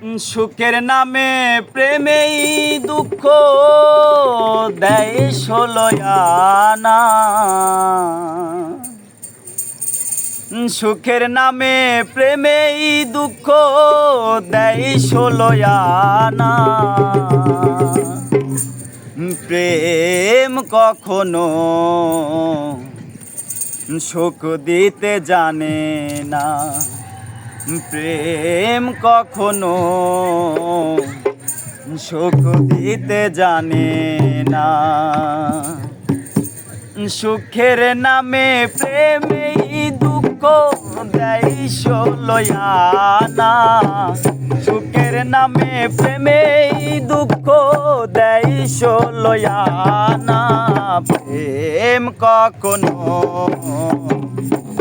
সুখের নামে প্রেমেই দুঃখ দেয় ষোলয়ানা সুখের নামে প্রেমেই দুঃখ দেয় ষোলয়ানা প্রেম কখনো সুখ দিতে জানে না। প্রেম কখনো সুখ দিতে জানে না। সুখের নামে প্রেমেই দুঃখ দেয় ষোলয়ানা সুখের নামে প্রেমেই দুঃখ দেয় ষোলয়ানা প্রেম কখনো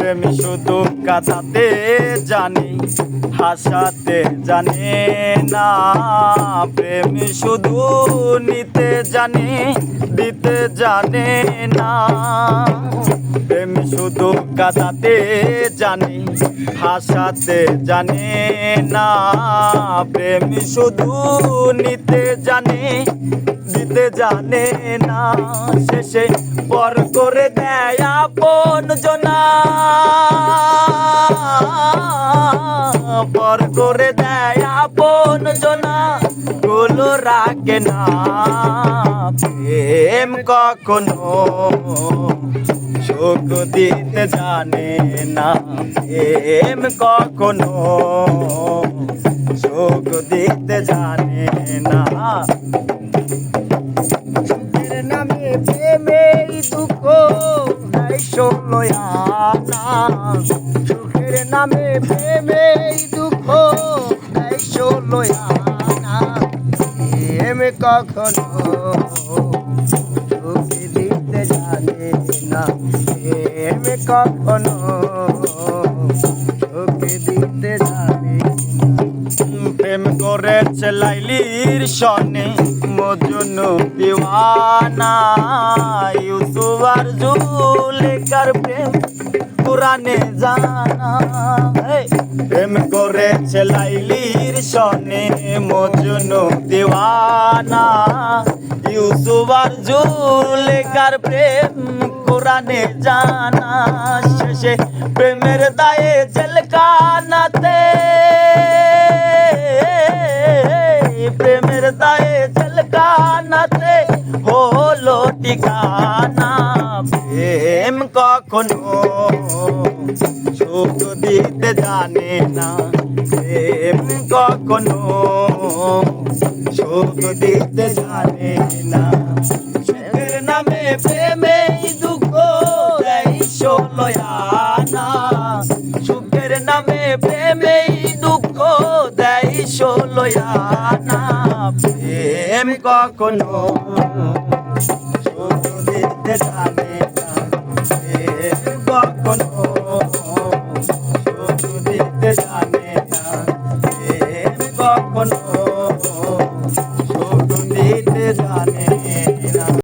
প্রেম শুধু কাঁদাতে জানি, হাসাতে জানে না, প্রেম শুধু নিতে জানে, দিতে জানে না। প্রেম শুধু কাঁদাতে জানি, হাসাতে জানে না, প্রেম শুধু নিতে জানে, দিতে জানে না। শেষে পর করে দেয় আপন পর করে দেয় আপন জনা গুলো রাখে না, প্রেম কখনো সুখ দিতে জানে না, প্রেম কখনো সুখ দিতে জানে না। নাই ষোলয়ানা সুখের নামে প্রেমের দুঃখ নাই ষোলয়ানা প্রেম কখনো সুখ দিতে জানে না প্রেম কখনো সুখ দিতে জানে প্রেম করেছে লাইলির সনে। মজনু দিওয়ানা, ইউসুফ আর জুলেকার প্রেম পুরানে জানা। প্রেম করেছে লাইলির সনে মজনু দিওয়ানা, ইউসুফ আর জুলেকার প্রেম কোরআনে জানা। শেষে প্রেমের দায়ে জেলকানাতে ঠিকানা প্রেম কখনো সুখ দিতে জানে না। প্রেম কখনো সুখ দিতে জানে না। সুখের নামে প্রেমে দুঃখ দেয় ষোলয়ানা সুখের নামে প্রেমে দুঃখ দেয় ষোলয়ানা প্রেম কখনো one.